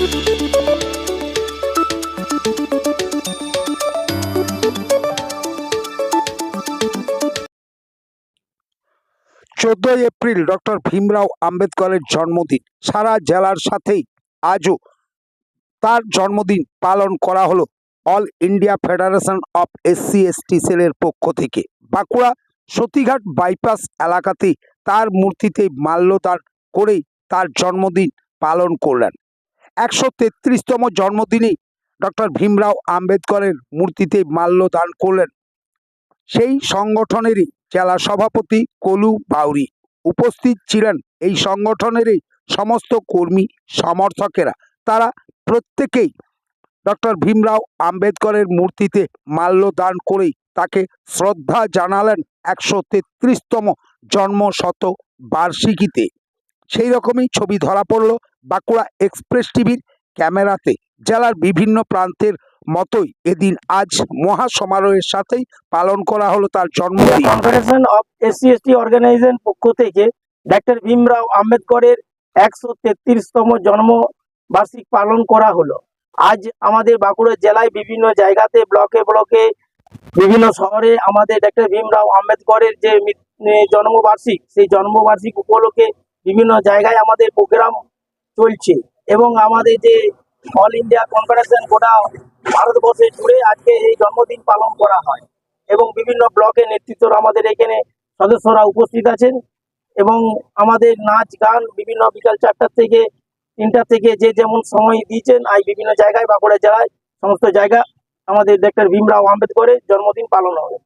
চোদ্দই April doctor Bhimrao আম্বেদকরের জন্মদিন। সারা জেলার সাথেই আজও তার জন্মদিন পালন করা হলো all India federation of SC ST সেলের পক্ষ থেকে। বাঁকুড়া সতীঘাট বাইপাস এলাকাতেই তার মূর্তিতে মাল্যদান করেই তার জন্মদিন পালন করলেন। একশো তেত্রিশতম জন্মদিনেই ডক্টর ভীমরাও আম্বেদকরের মূর্তিতে মাল্যদান করলেন। সেই সংগঠনেরই জেলা সভাপতি কলু বাউরি উপস্থিত ছিলেন। এই সংগঠনেরই সমস্ত কর্মী, সমর্থকেরা। তারা প্রত্যেকেই ডক্টর ভীমরাও আম্বেদকরের মূর্তিতে মাল্যদান করেই তাকে শ্রদ্ধা জানালেন একশো তেত্রিশতম জন্মশত বার্ষিকীতে সেই রকমই ছবি ধরা পড়ল বাঁকুড়া এক্সপ্রেস টিভির ক্যামেরাতে, জেলার বিভিন্ন প্রান্তের মতোই। এদিন আজ মহা সমারোহের সাথেই পালন করা হলো তার জন্মদিন। Confederation of SC ST organisation পক্ষ থেকে ডক্টর ভীমরাও আম্বেদকরের একশো তেত্রিশতম জন্ম বার্ষিক পালন করা হলো। আজ আমাদের বাঁকুড়া জেলায় বিভিন্ন জায়গাতে, ব্লকে ব্লকে, বিভিন্ন শহরে আমাদের ডক্টর ভীমরাও আম্বেদকরের যে জন্মবার্ষিক, সেই জন্মবার্ষিক উপলক্ষে বিভিন্ন জায়গায় আমাদের প্রোগ্রাম চলছে এবং আমাদের যে অল ইন্ডিয়া কনফেডারেশন গোটা ভারতবর্ষে জুড়ে আজকে এই জন্মদিন পালন করা হয় এবং বিভিন্ন ব্লকের নেতৃত্বরা আমাদের এখানে সদস্যরা উপস্থিত আছেন এবং আমাদের নাচ, গান, বিভিন্ন বিকাল চারটার থেকে তিনটা থেকে যে যেমন সময় দিয়েছেন, আজ বিভিন্ন জায়গায় বাঁকুড়া জেলায় সমস্ত জায়গা আমাদের ডক্টর ভীমরাও আম্বেদকরের জন্মদিন পালন হবে।